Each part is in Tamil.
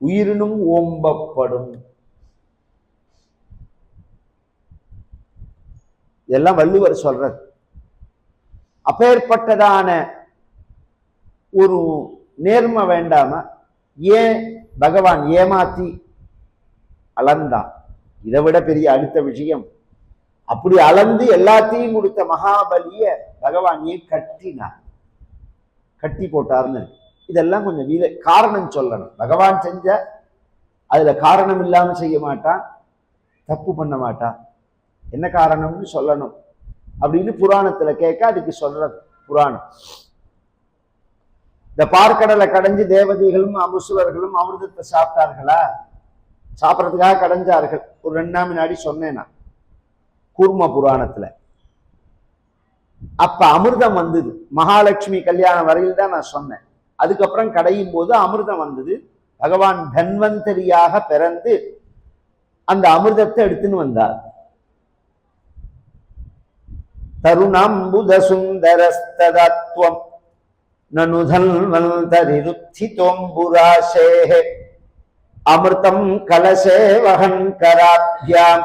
உயிரினும் ஓம்பப்படும். இதெல்லாம் வள்ளுவர் சொல்றார். அப்பேற்பட்டதான ஒரு நேர்மை வேண்டாம ஏன் பகவான் ஏமாத்தி அளந்தான்? இதை விட பெரிய அடுத்த விஷயம். அப்படி அளந்து எல்லாத்தையும் கொடுத்த மகாபலிய பகவான் ஏன் கட்டினார்? கட்டி போட்டார்னு இருக்கு. இதெல்லாம் கொஞ்சம் வீத காரணம் சொல்லணும். பகவான் செஞ்ச அதுல காரணம் இல்லாமல் செய்ய மாட்டான் தப்பு பண்ண மாட்டான். என்ன காரணம்னு சொல்லணும். அப்படின்னு புராணத்துல கேட்க அதுக்கு சொல்றது புராணம். இந்த பார்க்கடலை கடைஞ்சு தேவதைகளும் அமுசுவர்களும் அமிர்தத்தை சாப்பிட்டார்களா? சாப்பிட்றதுக்காக கடைஞ்சார்கள். ஒரு ரெண்டு நாள் முன்னாடி சொன்னேன் நான் கூர்ம புராணத்துல. அப்ப அமிர்தம் வந்தது. மகாலட்சுமி கல்யாணம் வரையில் தான் நான் சொன்னேன். அதுக்கப்புறம் கடையும் போது அமிர்தம் வந்தது. பகவான் தன்வந்தரியாக பிறந்து அந்த அமிர்தத்தை எடுத்துன்னு வந்தார். தருணாம்புத சுந்தரஸ்ததத்வம் நனுதல்வந்தரிருத்திதோம்புராசேः அமிர்தம் கலசே வகன் கராத்யாம்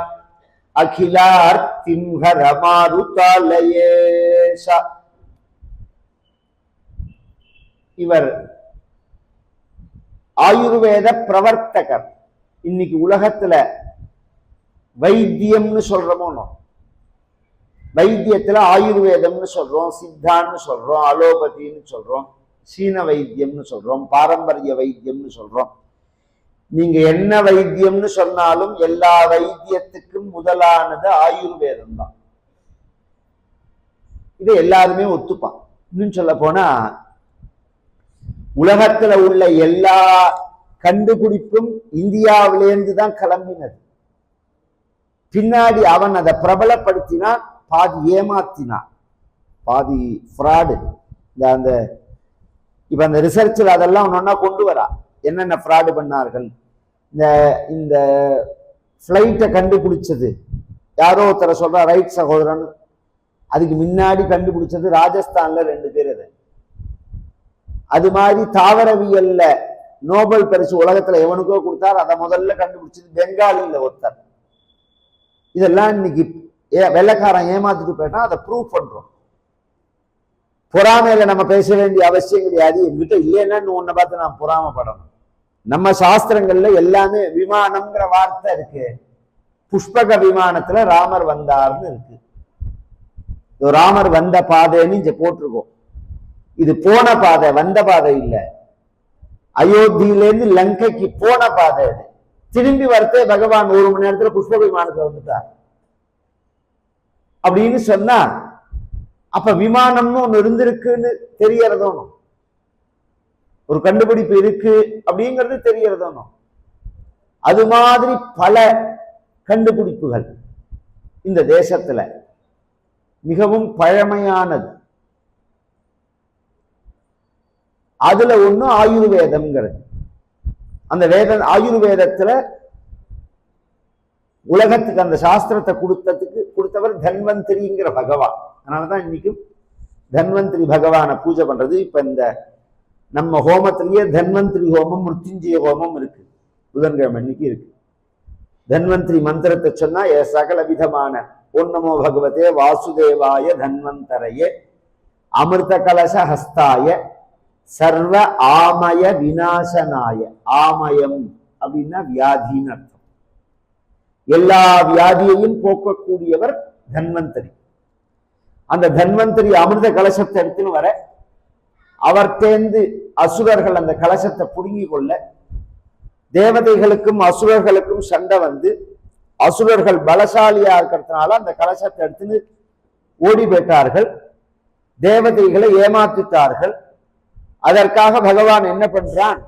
அகிலார்த்திம் ஹரமாருதாலயேஷ இவர் ஆயுர்வேத பிரவர்த்தகர். இன்னைக்கு உலகத்துல வைத்தியம்னு சொல்றோமோ வைத்தியத்துல ஆயுர்வேதம்னு சொல்றோம் சித்தான்னு சொல்றோம் அலோபதின்னு சொல்றோம் சீன வைத்தியம்னு சொல்றோம் பாரம்பரிய வைத்தியம்னு சொல்றோம். நீங்க என்ன வைத்தியம்னு சொன்னாலும் எல்லா வைத்தியத்துக்கும் முதலானது ஆயுர்வேதம் தான். இதை எல்லாருமே ஒத்துப்பான் இன்னும் சொல்ல போனா உலகத்துல உள்ள எல்லா கண்டுபிடிப்பும் இந்தியாவிலேருந்து தான் கிளம்பினது. பின்னாடி அவன் அதை பிரபலப்படுத்தினான் பாதி ஏமாத்தினான் பாதி ஃப்ராடு இந்த அந்த இப்ப அந்த ரிசர்ச்சில் அதெல்லாம் ஒன்றா கொண்டு வரா. என்னென்ன ஃப்ராடு பண்ணார்கள்? இந்த இந்த ஃப்ளைட்டை கண்டுபிடிச்சது. யாரோ ஒருத்தரை சொல்றா ரைட் சகோதரன். அதுக்கு முன்னாடி கண்டுபிடிச்சது ராஜஸ்தான்ல ரெண்டு பேர் அது. அது மாதிரி தாவரவியல்ல நோபல் பரிசு உலகத்துல எவனுக்கோ கொடுத்தார் அதை முதல்ல கண்டுபிடிச்சது பெங்காலியில் ஒருத்தர். இதெல்லாம் இன்னைக்கு ஏ வெள்ளைக்காரன் ஏமாத்திட்டு போயிட்டான் அதை ப்ரூவ் பண்றோம். பொறாமையில நம்ம பேச வேண்டிய அவசியம் கிடையாது. என்கிட்ட இல்லைன்னா உன்னை பார்த்து நான் பொறாமப்படணும். நம்ம சாஸ்திரங்கள்ல எல்லாமே விமானம்ங்கிற வார்த்தை இருக்கு. புஷ்பக விமானத்துல ராமர் வந்தார்னு இருக்கு. ராமர் வந்த பாதைன்னு இங்க போட்டிருக்கோம். இது போன பாதை வந்த பாதை இல்ல. அயோத்தியிலேருந்து லங்கைக்கு போன பாதை இது திரும்பி வரத்தே பகவான் ஒரு மணி நேரத்துல புஷ்ப விமானத்துல வந்துட்டார். அப்படின்னு சொன்னா அப்ப விமானம்னு ஒண்ணு இருந்திருக்குன்னு தெரியறதோனும் ஒரு கண்டுபிடிப்பு இருக்கு அப்படிங்கிறது தெரியறதோனும் அது மாதிரி பல கண்டுபிடிப்புகள் இந்த தேசத்துல. மிகவும் பழமையானது. அதுல ஒண்ணு ஆயுர்வேதம்ங்கிறது. அந்த வேத ஆயுர்வேதத்துல உலகத்துக்கு அந்த சாஸ்திரத்தை கொடுத்ததுக்கு கொடுத்தவர் தன்வந்திரிங்கிற பகவான். அதனாலதான் இன்னைக்கும் தன்வந்திரி பகவானை பூஜை பண்றது. இப்ப இந்த நம்ம ஹோமத்திலேயே தன்வந்திரி ஹோமம் மிருத்யுஞ்சய ஹோமம் இருக்கு. புதன்கிழமை இன்னைக்கு இருக்கு. தன்வந்திரி மந்திரத்தை சொன்னா சகல விதமான ஓம் பகவதே வாசுதேவாய தன்வந்தரையே அமிர்த கலச ஹஸ்தாய சர்வ ஆமய விநாசனாய ஆமயம் அப்படின்னா வியாதின்னு அர்த்தம். எல்லா வியாதியையும் போக்கக்கூடியவர் தன்வந்தரி. அந்த தன்வந்தரி அமிர்த கலசத்தை எடுத்துன்னு வர அவர்டேந்து அசுரர்கள் அந்த கலசத்தை புடுங்கி கொள்ள தேவதைகளுக்கும் அசுரர்களுக்கும் சண்டை வந்து அசுரர்கள் பலசாலியா இருக்கிறதுனால அந்த கலசத்தை எடுத்துன்னு ஓடி போயிட்டார்கள். தேவதைகளை ஏமாத்திட்டார்கள். அதற்காக பகவான் என்ன பண்றான்?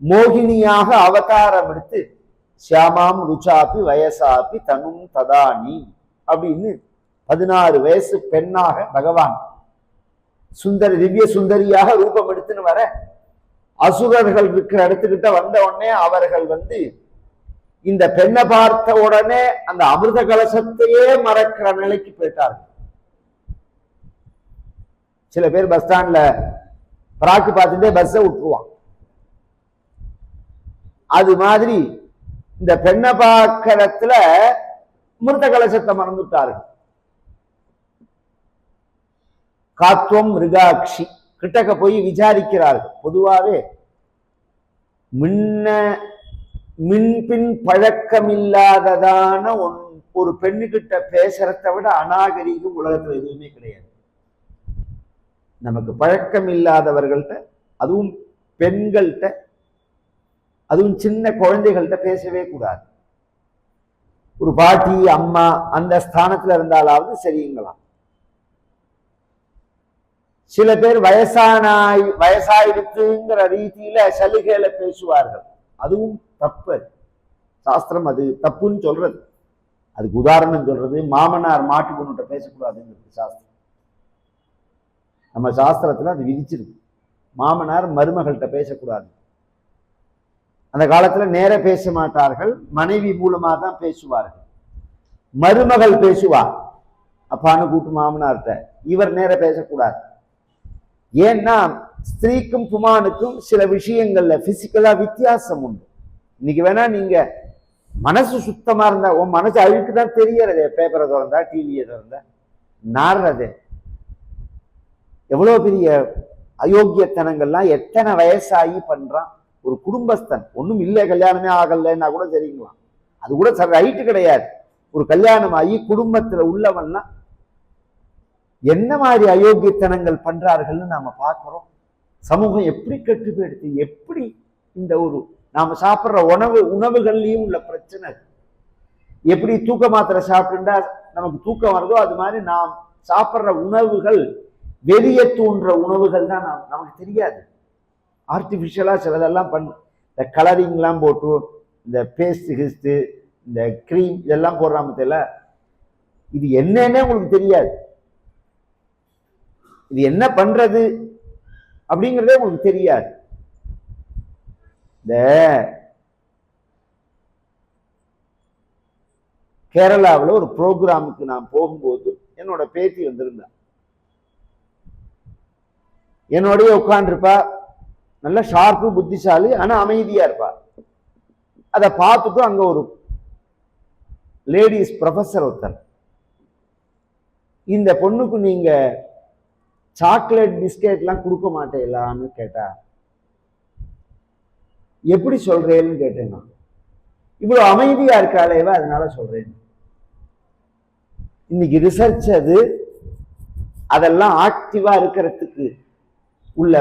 மோகினியாக அவதாரம் எடுத்து சியாமாம் ருச்சாப்பி வயசாப்பி தனும் ததானி அப்படின்னு பதினாறு வயசு பெண்ணாக பகவான் சுந்தரி திவ்ய சுந்தரியாக ரூபம் எடுத்துன்னு வர அசுரர்கள் இருக்கிற இடத்துக்கிட்ட வந்த உடனே அவர்கள் வந்து இந்த பெண்ணை பார்த்த உடனே அந்த அமிர்த கலசத்தையே மறக்கிற நிலைக்கு போயிட்டார்கள். சில பேர் பஸ் ஸ்டாண்ட்ல பிராக்கு பார்த்துட்டே பஸ்ஸை விட்டுருவான். அது மாதிரி இந்த பெண்ணை பார்க்கறத்துல மிருத கலசத்தை மறந்துட்டார்கள் காத்துவம் மிருகாட்சி. கிட்டக்க போய் விசாரிக்கிறார்கள். பொதுவாவே முன்ன மின்பின் பழக்கமில்லாததான ஒன் ஒரு பெண்ணுகிட்ட பேசுறதை விட அநாகரிகம் உலகத்துல எதுவுமே கிடையாது. நமக்கு பழக்கம் இல்லாதவர்கள்ட்ட அதுவும் பெண்கள்கிட்ட அதுவும் சின்ன குழந்தைகள்கிட்ட பேசவே கூடாது. ஒரு பாட்டி அம்மா அந்த ஸ்தானத்துல இருந்தாலாவது சரிங்களாம். சில பேர் வயசானாய் வயசாயிடுத்துங்கிற ரீதியில சலுகையில பேசுவார்கள். அதுவும் தப்பு. அது. சாஸ்திரம் அது தப்புன்னு சொல்றது. அதுக்கு உதாரணம் சொல்றது மாமனார் மாட்டு பொண்ணுகிட்ட பேசக்கூடாதுங்கிறது சாஸ்திரம். நம்ம சாஸ்திரத்துல அது விதிச்சிருக்கு. மாமனார் மருமகள்கிட்ட பேசக்கூடாது. அந்த காலத்துல நேர பேச மாட்டார்கள் மனைவி மூலமா தான் பேசுவார்கள். மருமகள் பேசுவார் அப்பான்னு கூட்டு மாமனார்கிட்ட இவர் நேர பேசக்கூடாது. ஏன்னா ஸ்திரீக்கும் புமானுக்கும் சில விஷயங்கள்ல பிசிக்கலா வித்தியாசம் உண்டு. இன்னைக்கு வேணா நீங்க மனசு சுத்தமா இருந்தா உன் மனசு அழுக்கு தான் தெரியறது பேப்பரை திறந்தா டிவியை திறந்தா நாடுறது எவ்வளோ பெரிய அயோக்கியத்தனங்கள்லாம் எத்தனை வயசாகி பண்ணுறான் ஒரு குடும்பஸ்தன். ஒன்றும் இல்லை கல்யாணமே ஆகலைன்னா கூட சரிங்களாம் அது கூட சரி ரைட்டு கிடையாது. ஒரு கல்யாணம் ஆகி குடும்பத்தில் உள்ளவன்லாம் என்ன மாதிரி அயோக்கியத்தனங்கள் பண்றார்கள்னு நாம் பார்க்குறோம். சமூகம் எப்படி கெட்டு எப்படி இந்த ஒரு நாம் சாப்பிட்ற உணவு உணவுகள்லையும் உள்ள பிரச்சனை? எப்படி தூக்க மாத்திரை சாப்பிட்டுட்டா நமக்கு தூக்கம் வருதோ அது மாதிரி நாம் சாப்பிட்ற உணவுகள் வெளியே தூண்டுற உணவுகள் தான் நாம் நமக்கு தெரியாது. ஆர்டிஃபிஷியலாக சிலதெல்லாம் பண்ண இந்த கலரிங்லாம் போட்டு இந்த பேஸ்ட் கிஸ்ட்டு இந்த க்ரீம் இதெல்லாம் போடுறாம தெரியல இது என்னன்னே உங்களுக்கு தெரியாது. இது என்ன பண்றது அப்படிங்கிறதே உங்களுக்கு தெரியாது. இந்த கேரளாவில் ஒரு ப்ரோக்ராமுக்கு நான் போகும்போது என்னோட பேத்தி வந்திருந்தேன் என்னோடய உட்காந்துருப்பா நல்ல ஷார்ப்பு புத்திசாலி ஆனால் அமைதியாக இருப்பா. அதை பார்த்துட்டு அங்கே ஒரு லேடிஸ் ப்ரொஃபஸர் ஒருத்தர். இந்த பொண்ணுக்கு நீங்கள் சாக்லேட் பிஸ்கெட்லாம் கொடுக்க மாட்டேலான்னு கேட்டா எப்படி சொல்கிறேன்னு கேட்டேன் நான். இவ்வளோ அமைதியாக இருக்காளேவா அதனால சொல்கிறேன் இன்னைக்கு ரிசர்ச் அது. அதெல்லாம் ஆக்டிவாக இருக்கிறதுக்கு உள்ள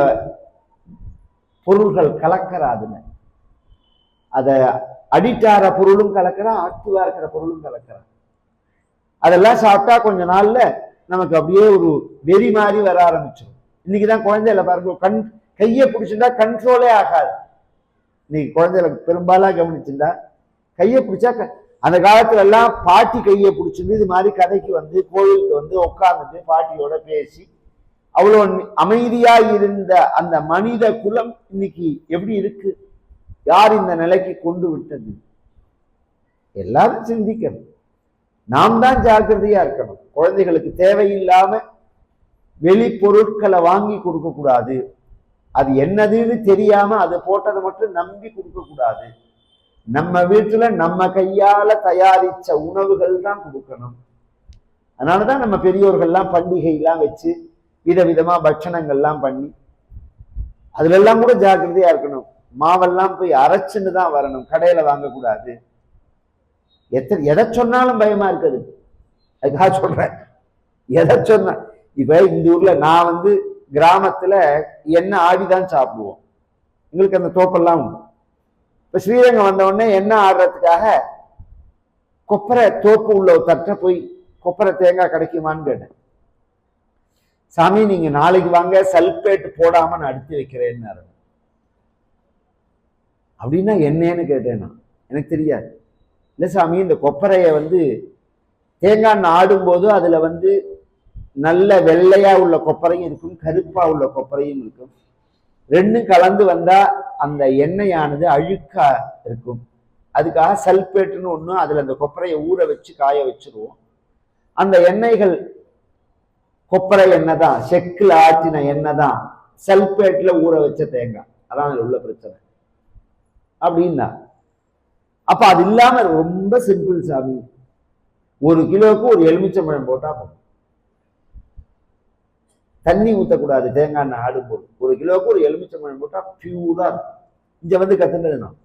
பொருள்கள் கலக்கிறாதுன்னு அதை அடிக்ட் பொருளும் கலக்கிறா ஆக்டிவா இருக்கிற பொருளும் கலக்கிறா. அதெல்லாம் சாப்பிட்டா கொஞ்ச நாள்ல நமக்கு அப்படியே ஒரு வெறி மாதிரி வர ஆரம்பிச்சிடும் இன்னைக்குதான் குழந்தையில பாருங்க கண் கையை பிடிச்சிருந்தா கண்ட்ரோலே ஆகாது. இன்னைக்கு குழந்தையில பெரும்பாலாக கவனிச்சிருந்தா கையை பிடிச்சா அந்த காலத்துல எல்லாம் பாட்டி கையை பிடிச்சிருந்து இது மாதிரி கதைக்கு வந்து கோயிலுக்கு வந்து உட்காந்துட்டு பாட்டியோட பேசி அவ்வளோ அமைதியாக இருந்த அந்த மனித குலம் இன்னைக்கு எப்படி இருக்கு? யார் இந்த நிலைக்கு கொண்டு விட்டது? எல்லாரும் சிந்திக்கணும். நாம் தான் ஜாக்கிரதையா இருக்கணும். குழந்தைகளுக்கு தேவையில்லாம வெளி பொருட்களை வாங்கி கொடுக்க கூடாது. அது என்னதுன்னு தெரியாம அதை போட்டதை மட்டும் நம்பி கொடுக்க கூடாது. நம்ம வீட்டுல நம்ம கையால தயாரிச்ச உணவுகள் தான் கொடுக்கணும். அதனாலதான் நம்ம பெரியோர்கள்லாம் பண்டிகைலாம் வச்சு விதவிதமா பட்சணங்கள்லாம் பண்ணி அதுலெல்லாம் கூட ஜாக்கிரதையாக இருக்கணும். மாவெல்லாம் போய் அரைச்சுன்னு தான் வரணும். கடையில் வாங்கக்கூடாது. எத்தனை எதை சொன்னாலும் பயமாக இருக்குது. அதுக்காக சொல்கிறேன் எதை சொன்ன இப்போ இந்த ஊரில் நான் வந்து கிராமத்துல எண்ணெய் ஆடிதான் சாப்பிடுவோம். எங்களுக்கு அந்த தோப்பெல்லாம் உண்டு. இப்போ ஸ்ரீரங்கம் வந்தவுடனே என்ன எண்ணெய் ஆடுறதுக்காக கொப்பரை தோப்பு உள்ள ஒரு தட்டை போய் கொப்பரை தேங்காய் கிடைக்குமான்னு கேட்டேன். சாமி நீங்க நாளைக்கு வாங்க சல்பேட் போடாம நான் அடுத்து வைக்கிறேன்னாரு அப்படின்னா என்னன்னு கேட்டேன் நான். எனக்கு தெரியாது. இல்லை சாமி இந்த கொப்பரையை வந்து தேங்காய் ஆடும்போது அதில் வந்து நல்ல வெள்ளையாக உள்ள கொப்பரையும் இருக்கும் கருப்பாக உள்ள கொப்பரையும் இருக்கும். ரெண்டும் கலந்து வந்தால் அந்த எண்ணெயானது அழுக்கா இருக்கும். அதுக்காக சல்பேட்டுன்னு ஒன்று அதில் அந்த கொப்பரையை ஊற வச்சு காய வச்சிருவோம். அந்த எண்ணெய்கள் கொப்பரை எண்ணெய் தான் செக்கில் ஆட்டின எண்ணெய் தான் சல்பேட்டில் ஊற வச்ச தேங்காய். அதான் அதில் உள்ள பிரச்சனை. அப்படின்னா அப்போ அது இல்லாமல் ரொம்ப சிம்பிள் சாமி. ஒரு கிலோவுக்கு ஒரு எலுமிச்சம்பழம் போட்டால் போதும். தண்ணி ஊற்றக்கூடாது தேங்காய் எண்ணெய் ஆடும்போது ஒரு கிலோவுக்கு ஒரு எலுமிச்சம்பழம் போட்டால் பியூராக இருக்கும். இங்கே வந்து கத்துனது நான்.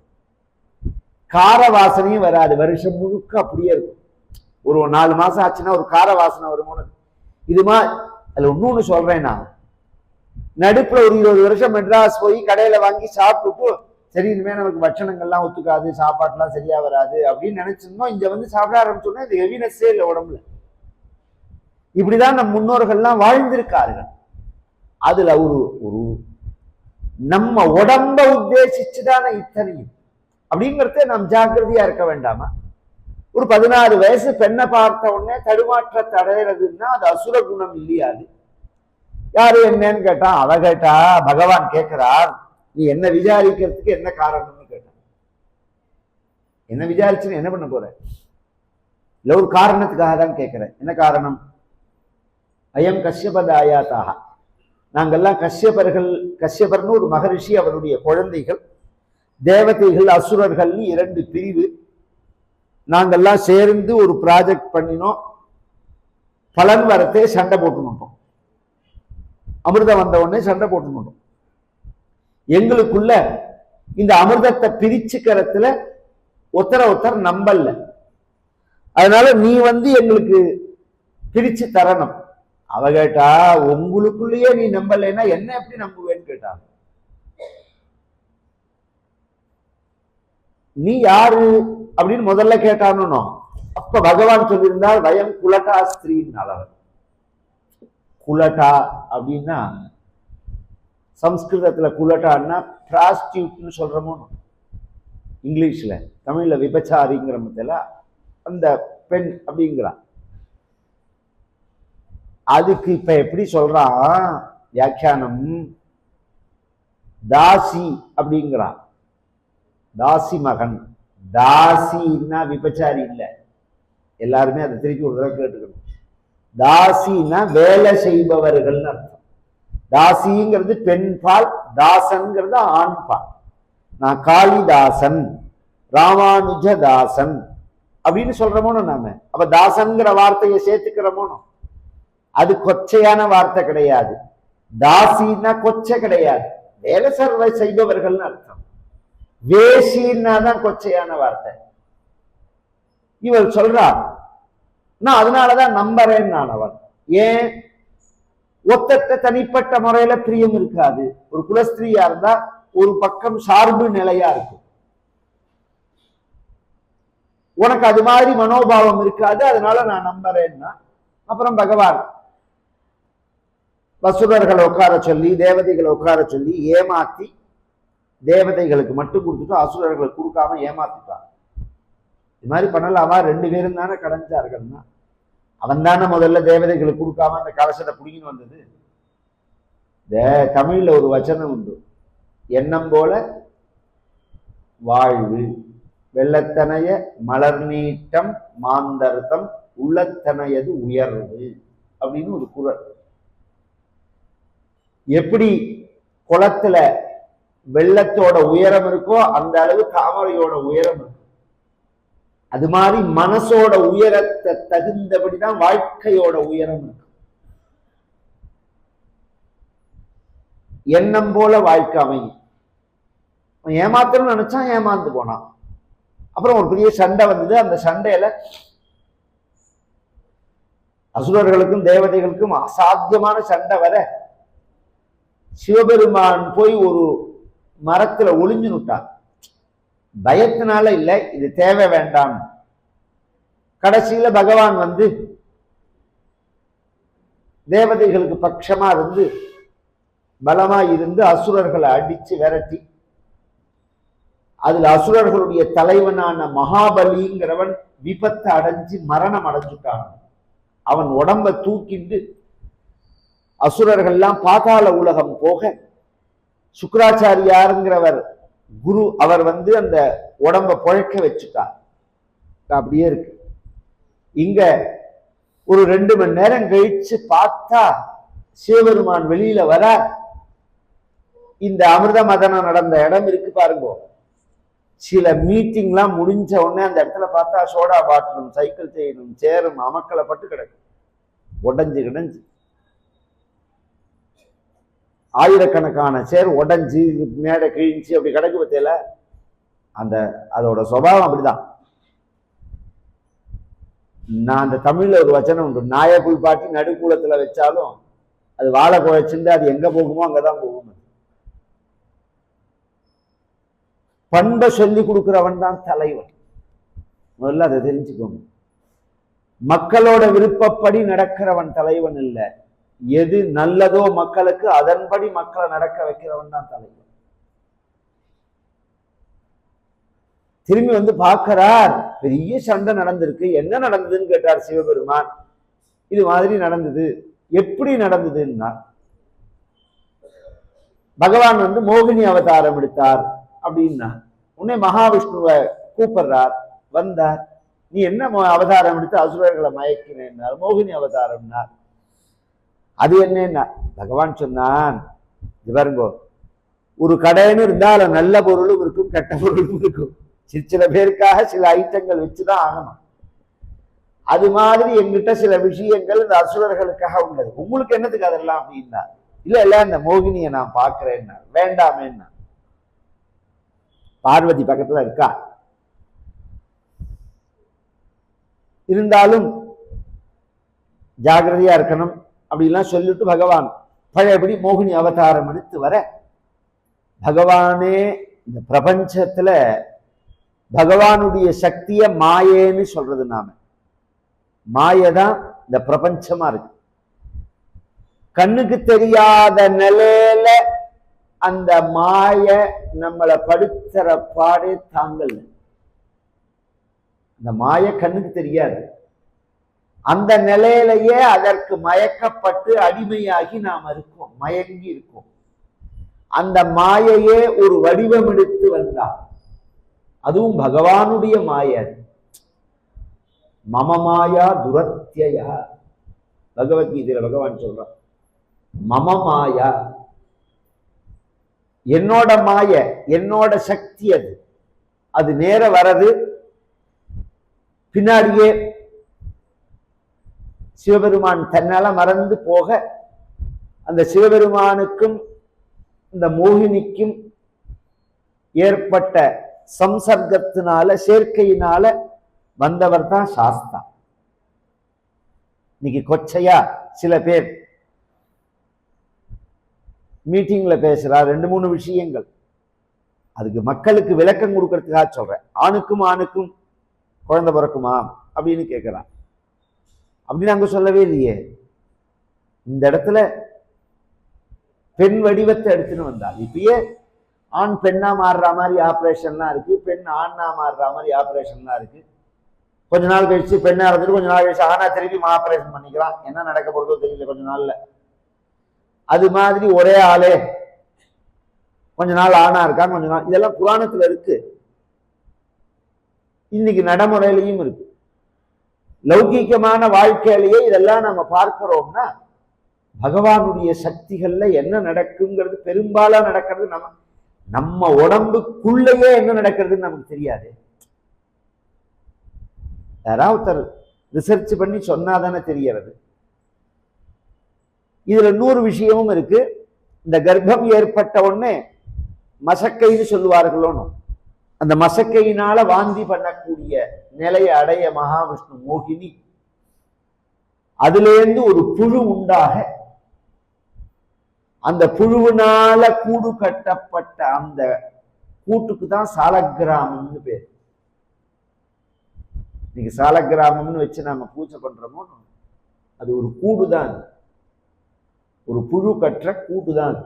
கார வாசனையும் வராது. வருஷம் முழுக்க அப்படியே இருக்கும். ஒரு நாலு மாதம் ஆச்சுன்னா ஒரு கார வாசனை வருமானது இதுமா அதில் இன்னொன்னு சொல்கிறேன் நான். நடுப்பில் ஒரு இருபது வருஷம் மெட்ராஸ் போய் கடையில் வாங்கி சாப்பிட்டுட்டு சரி இனிமேல் நமக்கு பட்சணங்கள்லாம் ஒத்துக்காது சாப்பாட்டுலாம் சரியா வராது அப்படின்னு நினைச்சிருந்தோம். இங்கே வந்து சாப்பிட ஆரம்பிச்சோன்னா இது ஹெவினஸ்ஸே இல்லை உடம்புல. இப்படிதான் நம் முன்னோர்கள்லாம் வாழ்ந்திருக்கார்கள். அதுல ஒரு ஒரு நம்ம உடம்ப உத்தேசிச்சுதானே இத்தனையும். அப்படிங்கிறத நாம் ஜாக்கிரதையா இருக்க வேண்டாமா? ஒரு பதினாறு வயசு பெண்ணை பார்த்த உடனே தடுமாற்றத்தை அடையிறதுன்னா அது அசுர குணம் இல்லையாது யாரு என்னன்னு கேட்டா அவ கேட்டா பகவான் கேட்கிறார் நீ என்ன விசாரிக்கிறதுக்கு என்ன காரணம்னு கேட்டான் என்ன விசாரிச்சுன்னு என்ன பண்ண போற? இல்ல ஒரு காரணத்துக்காக தான் கேட்கிறேன் என்ன காரணம்? அயம் கஷ்யபதாயாத்தாக. நாங்கெல்லாம் கஷ்யபர்கள் கஷ்யபர்னு ஒரு மகரிஷி அவருடைய குழந்தைகள் தேவதைகள் அசுரர்கள்னு இரண்டு பிரிவு. நாங்கெல்லாம் சேர்ந்து ஒரு ப்ராஜெக்ட் பண்ணினோம். பலன் வரத்தே சண்டை போட்டு மாட்டோம். அமிர்தம் வந்த உடனே சண்டை போட்டு மாட்டோம். எங்களுக்குள்ள இந்த அமிர்தத்தை பிரிச்சுக்கிறதுல ஒத்தர ஒத்தர் நம்பல. அதனால நீ வந்து எங்களுக்கு பிரிச்சு தரணும். அவ கேட்டா உங்களுக்குள்ளேயே நீ நம்பலைன்னா என்ன எப்படி நம்புவேன்னு கேட்டா? நீ யாரு? அப்படின்னு முதல்ல கேட்டானோ அப்ப பகவான் சொல்லியிருந்தால் வயம் குலட்டா ஸ்திரீன்னு அவர் குலட்டா அப்படின்னா சம்ஸ்கிருதத்துல குலட்டான்னா பிராஸ்டியூட்னு சொல்றோமோ. இங்கிலீஷ்ல தமிழ்ல விபச்சாரிங்கிற மத்தியில அந்த பெண் அப்படிங்கிறான். அதுக்கு இப்ப எப்படி சொல்றான்? வியாக்கியானம். தாசி அப்படிங்கிறான். தாசி மகன். தாசின்னா விபச்சாரி இல்லை. எல்லாருமே அதை திருப்பி ஒரு தடவை கேட்டுக்கணும். தாசின்னா வேலை செய்பவர்கள்னு அர்த்தம். தாசிங்கிறது பெண் பால் தாசன்கிறது ஆண் பால். நான் காளிதாசன் ராமானுஜதாசன் அப்படின்னு சொல்றமோனோ நாம. அப்ப தாசன்கிற வார்த்தையை சேர்த்துக்கிறோமோனோ அது கொச்சையான வார்த்தை கிடையாது. தாசின்னா கொச்சை கிடையாது. வேலை சர்வை செய்பவர்கள்னு அர்த்தம். வேசின்னா தான் கொச்சையான வார்த்தை. இவள் சொல்றா நான் அதனாலதான் நம்புறேன் நான் ஏன்? ஒத்தட்ட தனிப்பட்ட முறையில பிரியம் இருக்காது. ஒரு குலஸ்திரியா இருந்தா ஒரு பக்கம் சார்பு நிலையா இருக்கும். உனக்கு அது மாதிரி மனோபாவம் இருக்காது அதனால நான் நம்புறேன்னா. அப்புறம் பகவான் வசுரர்களை உட்கார சொல்லி தேவதைகளை உட்கார சொல்லி ஏமாத்தி தேவதைகளுக்கு மட்டும் கொடுத்துட்டு அசுரர்களுக்கு கொடுக்காம ஏமாத்திட்டான். இது மாதிரி பண்ணலாமா ரெண்டு பேரும் தானே கடைஞ்சார்கள்னா? அவன் தானே முதல்ல தேவதைகளுக்கு கொடுக்காம அந்த கலசத்தை பிடிங்கின்னு வந்தது. இந்த தமிழ்ல ஒரு வச்சனம் உண்டு. எண்ணம் போல வாழ்வு வெள்ளத்தனைய மலர் நீட்டம் மாந்தர்த்தம் உள்ளத்தனையது உயர்வு அப்படின்னு ஒரு குரல். எப்படி குளத்துல வெள்ளத்தோட உயரம் இருக்கோ அந்த அளவு தாமரையோட உயரம் இருக்கும். அது மாதிரி மனசோட உயரத்தை தகுந்தபடிதான் வாழ்க்கையோட உயரம் இருக்கும். எண்ணம் போல வாழ்க்கை அமையும். அவன் ஏமாத்தணும்னு நினைச்சான் ஏமாந்து போனான். அப்புறம் ஒரு பெரிய சண்டை வந்தது. அந்த சண்டையில அசுரர்களுக்கும் தேவதைகளுக்கும் அசாத்தியமான சண்டை வர சிவபெருமான் போய் ஒரு மரத்துல ஒளிஞ்சு நுட்டான் பயத்தினால இல்லை இது தேவை வேண்டாம். கடைசியில பகவான் வந்து தேவதைகளுக்கு பட்சமா இருந்து பலமா இருந்து அசுரர்களை அடிச்சு விரட்டி. அதுல அசுரர்களுடைய தலைவனான மகாபலிங்கிறவன் விபத்தை அடைஞ்சு மரணம் அடைஞ்சுட்டான். அவன் உடம்ப தூக்கிண்டு அசுரர்கள்லாம் பாதாள உலகம் போக சுக்கராச்சாரியாருங்கிறவர் குரு அவர் வந்து அந்த உடம்ப புழைக்க வச்சுட்டார். அப்படியே இருக்கு. இங்க ஒரு ரெண்டு மணி நேரம் கழிச்சு பார்த்தா சிவபெருமான் வெளியில வர இந்த அமிர்த மதனம் நடந்த இடம் இருக்கு பாருங்க. சில மீட்டிங்லாம் முடிஞ்ச உடனே அந்த இடத்துல பார்த்தா சோடா பாட்டிலும் சைக்கிள் செய்யணும் சேரும் அமக்களை பட்டு கிடக்கும் உடஞ்சு கிடஞ்சு. ஆயிரக்கணக்கான சேர் உடஞ்சி மேடை கிழிஞ்சு அப்படி கிடக்கு பத்தியில அந்த அதோட சுபாவம் அப்படிதான். நான் அந்த தமிழ்ல ஒரு வச்சனம் உண்டு நாயை பாட்டி நடுக்கூலத்துல வச்சாலும் அது வாழை குழைச்சுண்டு அது எங்க போகுமோ அங்கதான் போகும் பண்பை சொல்லி கொடுக்குறவன் தான் தலைவன். முதல்ல அதை தெரிஞ்சுக்கோங்க. மக்களோட விருப்பப்படி நடக்கிறவன் தலைவன் இல்லை. எது நல்லதோ மக்களுக்கு அதன்படி மக்களை நடக்க வைக்கிறவன் தான் தலைவர். திரும்பி வந்து பார்க்கிறார் பெரிய சண்டை நடந்திருக்கு. என்ன நடந்ததுன்னு கேட்டார் சிவபெருமான். இது மாதிரி நடந்தது. எப்படி நடந்ததுன்னா பகவான் வந்து மோகினி அவதாரம் எடுத்தார் அப்படின்னா உன்னை மகாவிஷ்ணுவை கூப்பிடுறார் வந்தார். நீ என்ன மோ- அவதாரம் எடுத்து அசுரர்களை மயக்கினார் மோகினி அவதாரம்னார். அது என்னன்னா பகவான் சொன்னான் இது பாருங்கோ ஒரு கடைன்னு இருந்தால் நல்ல பொருளும் இருக்கும் கெட்ட பொருளும் இருக்கும். சில சில பேருக்காக சில ஐட்டங்கள் வச்சுதான் ஆகணும். அது மாதிரி எங்கிட்ட சில விஷயங்கள் இந்த அசுரர்களுக்காக உள்ளது. உங்களுக்கு என்னத்துக்கு அதெல்லாம் அப்படின்னா இல்ல இல்ல இந்த மோகினியை நான் பார்க்கிறேன்னா வேண்டாமேன்னா. பார்வதி பக்கத்துல இருக்கா? இருந்தாலும் ஜாகிரதையா இருக்கணும். அப்படிலாம் சொல்லிட்டு பகவான் பழையபடி மோகினி அவதாரம் எடுத்து வர பகவானே இந்த பிரபஞ்சத்துல பகவானுடைய சக்தியை மாயேன்னு சொல்றது நாம. மாயை தான் இந்த பிரபஞ்சமா இருக்கு. கண்ணுக்கு தெரியாத நிலையில அந்த மாய நம்மளை படுத்துற பாடே தாங்கல். இந்த மாய கண்ணுக்கு தெரியாது. அந்த நிலையிலேயே அதற்கு மயக்கப்பட்டு அடிமையாகி நாம் இருக்கோம் மயங்கி இருக்கோம். அந்த மாயையே ஒரு வடிவம் எடுத்து வந்தார் அதுவும் பகவானுடைய மாய அது. மம மாயா துரத்தியா. பகவத்கீதையில பகவான் சொல்றான் மம மாயா. என்னோட மாய என்னோட சக்தி அது. அது நேர வரது பின்னாடியே சிவபெருமான் தன்னால மறந்து போக அந்த சிவபெருமானுக்கும் இந்த மோகினிக்கும் ஏற்பட்ட சம்சர்க்கத்தினால சேர்க்கையினால வந்தவர் தான் சாஸ்தா. இன்னைக்கு கொச்சையா சில பேர் மீட்டிங்ல பேசுறா ரெண்டு மூணு விஷயங்கள். அதுக்கு மக்களுக்கு விளக்கம் கொடுக்கறதுக்காக சொல்றேன். ஆணுக்கும் ஆணுக்கும் குழந்தை பிறக்குமா அப்படின்னு கேட்கிறான் அப்படின்னு அங்கே சொல்லவே இல்லையே. இந்த இடத்துல பெண் வடிவத்தை எடுத்துன்னு வந்தாள் இப்பயே ஆண் பெண்ணா மாறுற மாதிரி ஆப்ரேஷன்லாம் இருக்கு பெண் ஆண்ணா மாறுற மாதிரி ஆப்ரேஷன்லாம் இருக்கு. கொஞ்ச நாள் கழிச்சு பெண்ணா இருந்துட்டு கொஞ்ச நாள் கழிச்சு ஆனா திருப்பி ஆப்ரேஷன் பண்ணிக்கலாம். என்ன நடக்க போறதோ தெரியல கொஞ்ச நாள்ல. அது மாதிரி ஒரே ஆளே கொஞ்ச நாள் ஆணா இருக்கான் கொஞ்ச நாள். இதெல்லாம் புராணத்துல இருக்கு. இன்னைக்கு நடைமுறையிலையும் இருக்கு. லௌகீகமான வாழ்க்கையிலேயே இதெல்லாம் நம்ம பார்க்கிறோம்னா பகவானுடைய சக்திகள்ல என்ன நடக்குங்கிறது பெரும்பாலா நடக்கிறது நம்ம நம்ம உடம்புக்குள்ளேயே என்ன நடக்கிறதுன்னு நமக்கு தெரியாது. யாராவது ஒருத்தர் ரிசர்ச் பண்ணி சொன்னாதானே தெரியறது. இதுல நூறு விஷயமும் இருக்கு. இந்த கர்ப்பம் ஏற்பட்ட உடனே மசக்கைன்னு சொல்லுவார்களோன்னு. அந்த மசக்கையினால வாந்தி பண்ணக்கூடிய நிலையை அடைய மகாவிஷ்ணு மோகினி. அதிலேருந்து ஒரு புழு உண்டாக அந்த புழுவினால கூடு கட்டப்பட்ட அந்த கூட்டுக்கு தான் சாலக்கிராமம்னு பேர். இன்னைக்கு சாலக்கிராமம்னு வச்சு நாம பூஜை பண்றோமோ? அது ஒரு கூடு தான் ஒரு புழு கட்டுற கூடு தான்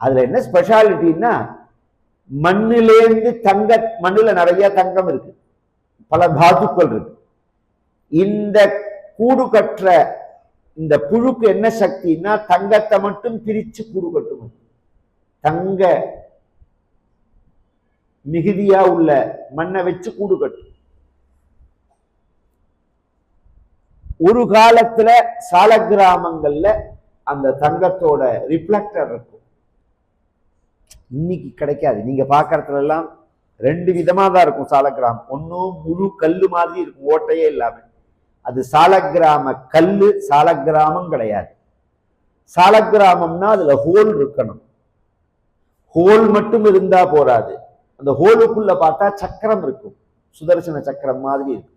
அதுல என்ன ஸ்பெஷாலிட்டின்னா மண்ணிலேருந்து தங்க மண்ணுல நிறைய தங்கம் இருக்கு. பல தாதுக்கள் இருக்கு. இந்த கூடு கட்டுற இந்த புழுக்கு என்ன சக்தின்னா தங்கத்தை மட்டும் பிரிச்சு கூடு கட்டும் தங்க மிகுதியா உள்ள மண்ணை வச்சு கூடு கட்டும். ஒரு காலத்துல சால கிராமங்கள்ல அந்த தங்கத்தோட ரிஃப்ளக்டர் இருக்கும். இன்னைக்கு கிடைக்காது. நீங்கள் பார்க்கறதுல ரெண்டு விதமாக தான் இருக்கும் சாலக்கிராம் ஒன்றும் முழு கல் மாதிரி இருக்கும் ஓட்டையே இல்லாமல் அது சாலக்கிராம கல் சாலக்கிராமம் கிடையாது. சாலக்கிராமம்னா அதில் ஹோல் இருக்கணும். ஹோல் மட்டும் இருந்தால் போராது அந்த ஹோலுக்குள்ள பார்த்தா சக்கரம் இருக்கும். சுதர்சன சக்கரம் மாதிரி இருக்கும்.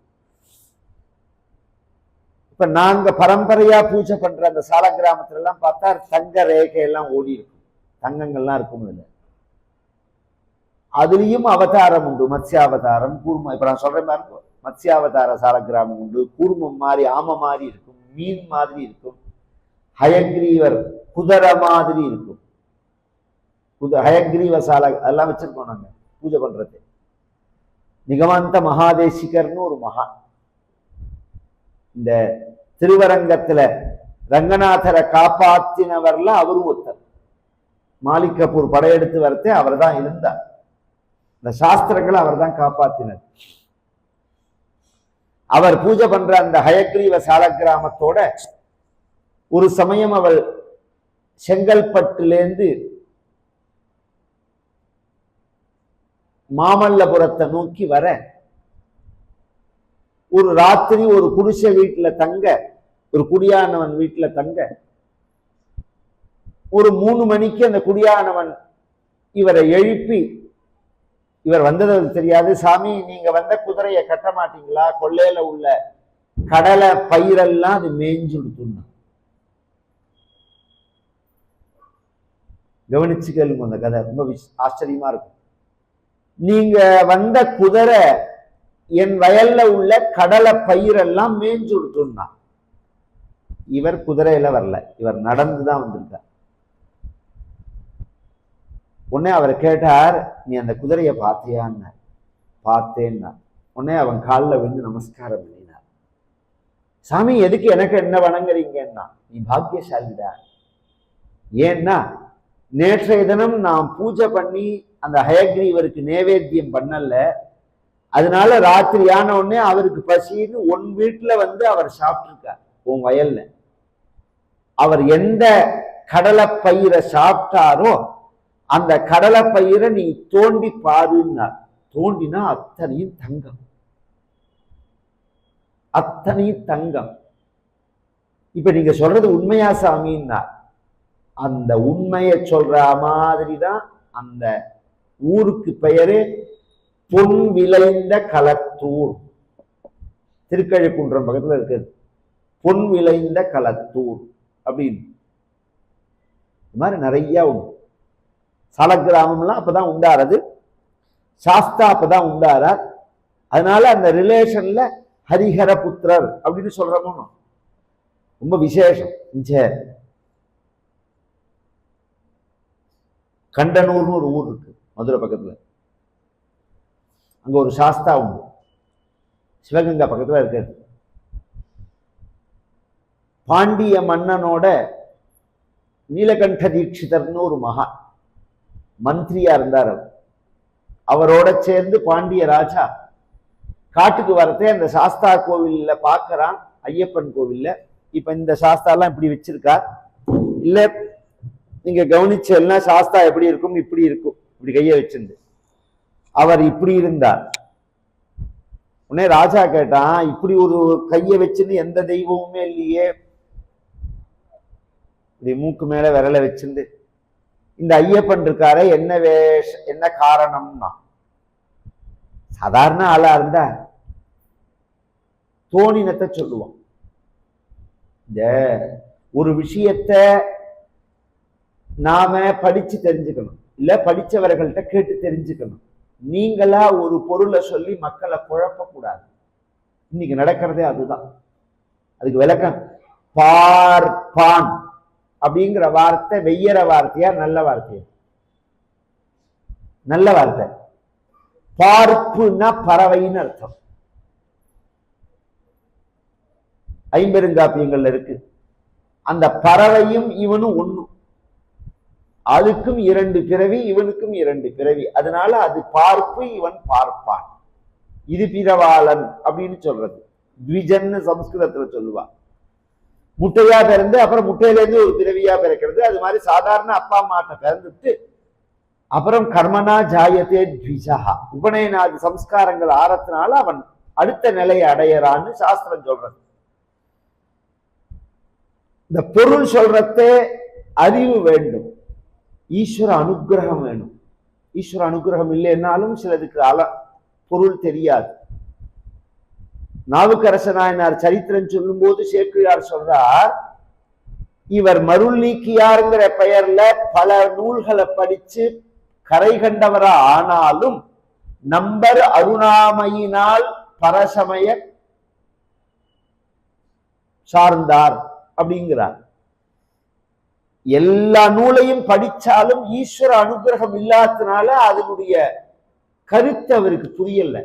இப்ப நாங்க பரம்பரையா பூஜை பண்ற அந்த சால கிராமத்துல எல்லாம் பார்த்தா தங்க ரேகை எல்லாம் ஓடி இருக்கும். தங்கங்கள்லாம் இருக்கும் இல்லை அதுலயும் அவதாரம் உண்டு மத்ஸ்யாவதாரம் கூர்மம் இப்ப நான் சொல்றேன் பாருங்க மத்ஸ்யாவதார சால உண்டு கூர்மம் மாதிரி ஆம மாதிரி இருக்கும் மீன் மாதிரி இருக்கும் ஹயக்ரீவர் குதிரை மாதிரி இருக்கும் குத ஹயக்ரீவ சால அதெல்லாம் வச்சுருக்கோம் நாங்க பூஜை பண்றது நிகமந்த மகாதேசிகர்னு ஒரு மகா இந்த திருவரங்கத்துல ரங்கநாதரை காப்பாத்தினவர்ல அவரும் ஒருத்தர் மாலிக் கபூர் படையெடுத்து வரத்தே அவர் தான் இருந்தார் இந்த சாஸ்திரங்களை அவர் தான் காப்பாத்தினார். அவர் பூஜை பண்ற அந்த ஹயக்ரீவ சாலக்கிராமத்தோட ஒரு சமயம் அவள் செங்கல்பட்டுலேருந்து மாமல்லபுரத்தை நோக்கி வர ஒரு ராத்திரி ஒரு குடிசை வீட்டுல தங்க ஒரு குடியானவன் வீட்டுல தங்க ஒரு மூணு மணிக்கு அந்த குடியானவன் இவரை எழுப்பி இவர் வந்தது தெரியாது. சாமி நீங்க வந்த குதிரையை கட்ட மாட்டீங்களா? கொள்ளையில உள்ள கடலை பயிரெல்லாம் அது மேய்ஞ்சு கொடுத்துருந்தோம் கவனிச்சு கேளுங்க அந்த கதை. ரொம்ப விஷ்- ஆச்சரியமா இருக்கும். நீங்க வந்த குதிரை என் வயல்ல உள்ள கடலை பயிரெல்லாம் மேய்ஞ்சு கொடுத்துருந்தான் இவர் குதிரையில வரல. இவர் நடந்து தான் வந்திருக்கார். உடனே அவர் கேட்டார் நீ அந்த குதிரையை பார்த்தியான்னு? பார்த்தேன்னா உடனே அவன் காலில் விழுந்து நமஸ்காரம் பண்ணினார் சாமி எதுக்கு எனக்கு என்ன வணங்குறீங்கன்னா நீ பாக்கியசாலிடா? ஏன்னா நேற்றைய தினம் நான் பூஜை பண்ணி அந்த ஹயக்ரீவருக்கு நேவேத்தியம் பண்ணல. அதனால ராத்திரி ஆன உடனே அவருக்கு பசின்னு உன் வீட்டில் வந்து அவர் சாப்பிட்ருக்கார் உன் வயல்ல. அவர் எந்த கடலை பயிரை சாப்பிட்டாரோ அந்த கடலை பயிரை நீ தோண்டி பாருன்னார். தோண்டினா அத்தனையும் தங்கம். அத்தனையும் தங்கம். இப்ப நீங்க சொல்றது உண்மையா சாமின்னா அந்த உண்மையை சொல்ற மாதிரி தான் அந்த ஊருக்கு பெயரு பொன் விளைந்த களத்தூர். திருக்கழிக்குன்றம் பக்கத்துல இருக்குது. பொன் விளைந்த களத்தூர் அப்படின்னு. இது மாதிரி நிறைய உண்டு. சாலக்கிராமம்லாம் அப்பதான் உண்டாறது. சாஸ்தா அப்பதான் உண்டாரார் அதனால அந்த ரிலேஷன்ல ஹரிஹர புத்திரர் அப்படின்னு சொல்கிறோமோ ரொம்ப விசேஷம். இங்க கண்டனூர்னு ஒரு ஊர் இருக்கு மதுரை பக்கத்துல. அங்க ஒரு சாஸ்தா உண்டு. சிவகங்கா பக்கத்துல இருக்காது பாண்டிய மன்னனோட நீலகண்ட தீட்சிதர்னு ஒரு மகா. மந்திரியா இருந்தார் அவர். அவரோட சேர்ந்து பாண்டிய ராஜா காட்டுக்கு வரதே அந்த சாஸ்தா கோவில்ல பார்க்கறான் ஐயப்பன் கோவில்ல. இப்ப இந்த சாஸ்தாலாம் இப்படி வச்சிருக்கார். இல்ல நீங்க கவனிச்சல்னா சாஸ்தா எப்படி இருக்கும் இப்படி இருக்கும். இப்படி கையை வச்சிருந்து. அவர் இப்படி இருந்தார். உடனே ராஜா கேட்டான் இப்படி ஒரு கையை வச்சுன்னு எந்த தெய்வமுமே இல்லையே. இப்படி மூக்கு மேல விரல வச்சிருந்து இந்த ஐயப்பன் இருக்காரே என்ன வேஷ என்ன காரணம்னா? சாதாரண ஆளா இருந்தா தோணினத்தை சொல்லுவான். இந்த ஒரு விஷயத்த நாம படிச்சு தெரிஞ்சுக்கணும். இல்ல படிச்சவர்கள்ட்ட கேட்டு தெரிஞ்சுக்கணும். நீங்களா ஒரு பொருளை சொல்லி மக்களை குழப்பக்கூடாது. இன்னைக்கு நடக்கிறதே அதுதான். அதுக்கு விளக்கம் பார்ப்பான். அப்படிங்கிற வார்த்தை வெய்யற வார்த்தையா நல்ல வார்த்தையா? நல்ல வார்த்தை. பார்ப்புன்னா பறவைன்னு அர்த்தம். ஐம்பெருங்காப்பியங்கள்ல இருக்கு. அந்த பறவையும் இவனும் ஒண்ணும் அதுக்கும் இரண்டு பிறவி இவனுக்கும் இரண்டு பிறவி. அதனால அது பார்ப்பு இவன் பார்ப்பான். இது பிறவாளன் அப்படின்னு சொல்றது. த்விஜன்னு சம்ஸ்கிருதத்துல சொல்லுவா முட்டையா பிறந்து அப்புறம் முட்டையிலேருந்து ஒரு பிறவியா பிறக்கிறது. அது மாதிரி சாதாரண அப்பா அம்மாட்ட பிறந்துட்டு அப்புறம் கர்மனா ஜாயத்தே த்விஜா உபநயனாதி சம்ஸ்காரங்கள் ஆறத்தினால அவன் அடுத்த நிலையை அடையறான்னு சாஸ்திரம் சொல்றது. இந்த பொருள் சொல்றதே அறிவு வேண்டும். ஈஸ்வர அனுக்கிரகம் வேணும். ஈஸ்வர அனுக்கிரகம் இல்லைன்னாலும் சிலதுக்கு அல பொருள் தெரியாது. நாவுக்கரச நாயனார் சரித்திரம் சொல்லும்போது சேக்கிழார் சொல்றார் இவர் மருள் நீக்கியாருங்கிற பெயர்ல பல நூல்களை படிச்சு கரை கண்டவரா ஆனாலும் நம்பர் அருணாமையினால் பரசமய சார்ந்தார் அப்படிங்கிறார். எல்லா நூலையும் படிச்சாலும் ஈஸ்வர அனுகிரகம் இல்லாததுனால அதனுடைய கருத்து அவருக்கு புரியல.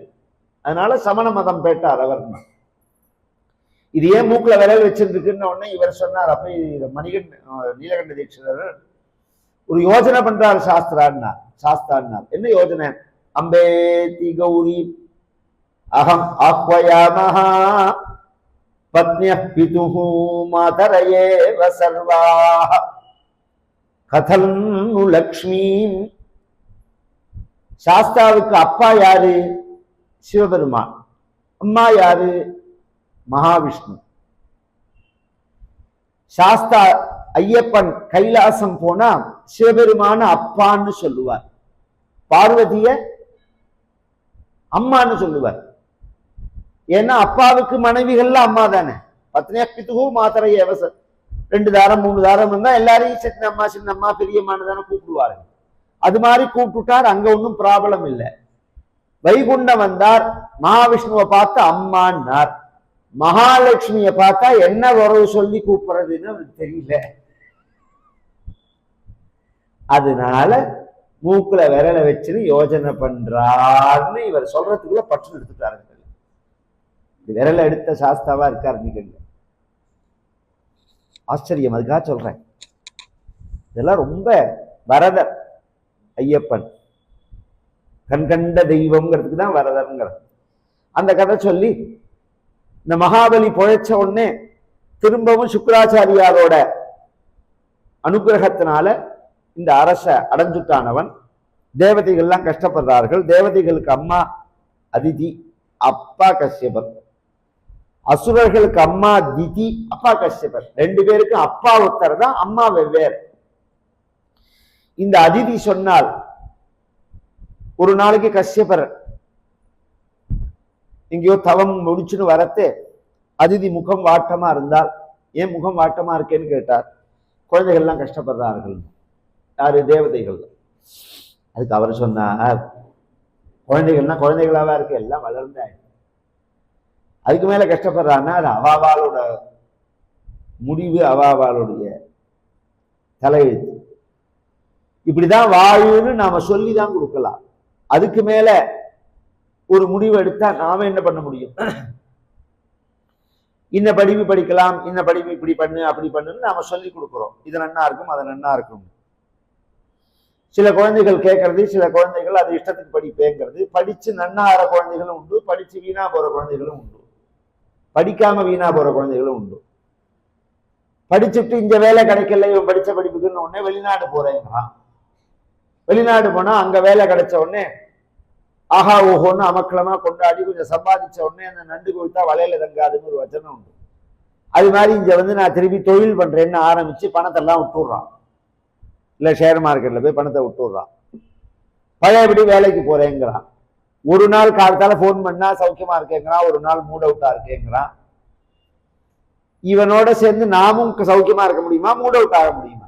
அதனால சமண மதம் பேட்டார் அவர். இது ஏன் மூக்குல விரல் வச்சிருக்குன்னு உடனே இவர் சொன்னார். அப்ப இது மணிகண்ட நீலகண்ட தீட்சிதர் ஒரு யோஜனை பண்றாரு சாஸ்திரான்னா சாஸ்திரான்னார் என்ன யோஜனை? அம்பேதி கௌரி அகம் ஆஹ்வயாமஹா பத்னிய பிது மாதரயேவ சர்வாः கதன்னு லக்ஷ்மி சாஸ்தாவுக்கு அப்பா யாரு? சிவபெருமான். அம்மா யாரு? மகாவிஷ்ணு. சாஸ்தா ஐயப்பன் கைலாசம் போனா சிவபெருமான அப்பான்னு சொல்லுவார். பார்வதிய அம்மான்னு சொல்லுவார். ஏன்னா அப்பாவுக்கு மனைவிகள்ல அம்மா தானே. பத்னியா பித்துகு மாத்திரை அவசர் ரெண்டு தாரம் மூணு தாரம் இருந்தா எல்லாரையும் சின்ன அம்மா பெரியம்மானு தானே கூப்பிடுவாரு அது மாதிரி கூப்பிட்டுட்டார் அங்க ஒன்றும் ப்ராப்ளம் இல்லை. வைகுண்டம் வந்தார் மகாவிஷ்ணுவை பார்த்து அம்மான்னார். மகாலட்சுமியை பார்த்தா என்ன உறவு சொல்லி கூப்பிடுறதுன்னு அவருக்கு தெரியல. அதனால மூக்குல விரலை வச்சுன்னு யோஜனை பண்றாருன்னு இவர் சொல்றதுக்குள்ள பற்று எடுத்துட்டாருங்க விரலை எடுத்த சாஸ்தாவா இருக்காரு நீங்க ஆச்சரியம் அதுக்காக சொல்றேன். இதெல்லாம் ரொம்ப வரதர் ஐயப்பன். கண்கண்ட தெய்வம்ங்கிறதுக்கு தான் வரதர்ங்கிறது அந்த கதை சொல்லி இந்த மகாபலி புழைச்ச உடனே திரும்பவும் சுக்கராச்சாரியாரோட அனுகிரகத்தினால இந்த அரச அடைஞ்சுட்டானவன். தேவதைகள்லாம் கஷ்டப்படுறார்கள். தேவதைகளுக்கு அம்மா அதிதி அப்பா கஷ்யபர். அசுரர்களுக்கு அம்மா திதி அப்பா கஷ்யபர். ரெண்டு பேருக்கும் அப்பா ஒருத்தர் தான் அம்மா வெவ்வேறு. இந்த அதிதி சொன்னால் ஒரு நாளைக்கு கஷ்யபர் எங்கேயோ தவம் முடிச்சுன்னு வரத்தே அதிதி முகம் வாட்டமா இருந்தால் ஏன் முகம் வாட்டமா இருக்கேன்னு கேட்டார். குழந்தைகள்லாம் கஷ்டப்படுறார்கள். யாரு? தேவதைகள். அதுக்கு அவர் சொன்னார் குழந்தைகள்னா குழந்தைகளாவா இருக்கு எல்லாம் வளர்ந்தாய் அதுக்கு மேல கஷ்டப்படுறான்னா அது அவாவாலோட முடிவு அவாவாளுடைய தலையெழுத்து. இப்படிதான் வாயுன்னு நாம சொல்லி தான் கொடுக்கலாம் அதுக்கு மேல ஒரு முடிவு எடுத்தா நாம என்ன பண்ண முடியும்? இந்த படிப்பு படிக்கலாம் இந்த படிப்பு இப்படி பண்ணு அப்படி பண்ணுன்னு நாம சொல்லி கொடுக்குறோம். இது நன்னா இருக்கும் அது நன்னா இருக்கும். சில குழந்தைகள் கேட்கறது சில குழந்தைகள் அது இஷ்டத்துக்கு படிப்பேங்கிறது படிச்சு நன்னா ஆற குழந்தைகளும் உண்டு படிச்சு வீணா போற குழந்தைகளும் உண்டு. படிக்காம வீணா போற குழந்தைகளும் உண்டு. படிச்சுட்டு இங்க வேலை கிடைக்கல இவன் படிச்ச படிப்புக்குன்னு உடனே வெளிநாடு போறேங்கிறான். வெளிநாடு போனா அங்க வேலை கிடைச்ச உடனே ஆஹா ஓஹோன்னு அமக்கலமா கொண்டாடி கொஞ்சம் சம்பாதிச்ச உடனே அந்த நண்டு கொடுத்தா வலையில தங்காதுன்னு ஒரு வச்சனம் உண்டு. அது மாதிரி இங்க வந்து நான் திருப்பி தொழில் பண்றேன்னு ஆரம்பிச்சு பணத்தை எல்லாம் விட்டுடுறான். இல்ல ஷேர் மார்க்கெட்ல போய் பணத்தை விட்டுடுறான். பழையபடி வேலைக்கு போறேங்கிறான். ஒரு நாள் காலத்தால ஃபோன் பண்ணா சௌக்கியமா இருக்கேங்கிறான். ஒரு நாள் மூட் அவுட்டா இருக்கேங்கிறான். இவனோட சேர்ந்து நாமும் சௌக்கியமா இருக்க முடியுமா? மூட் அவுட் ஆக முடியுமா?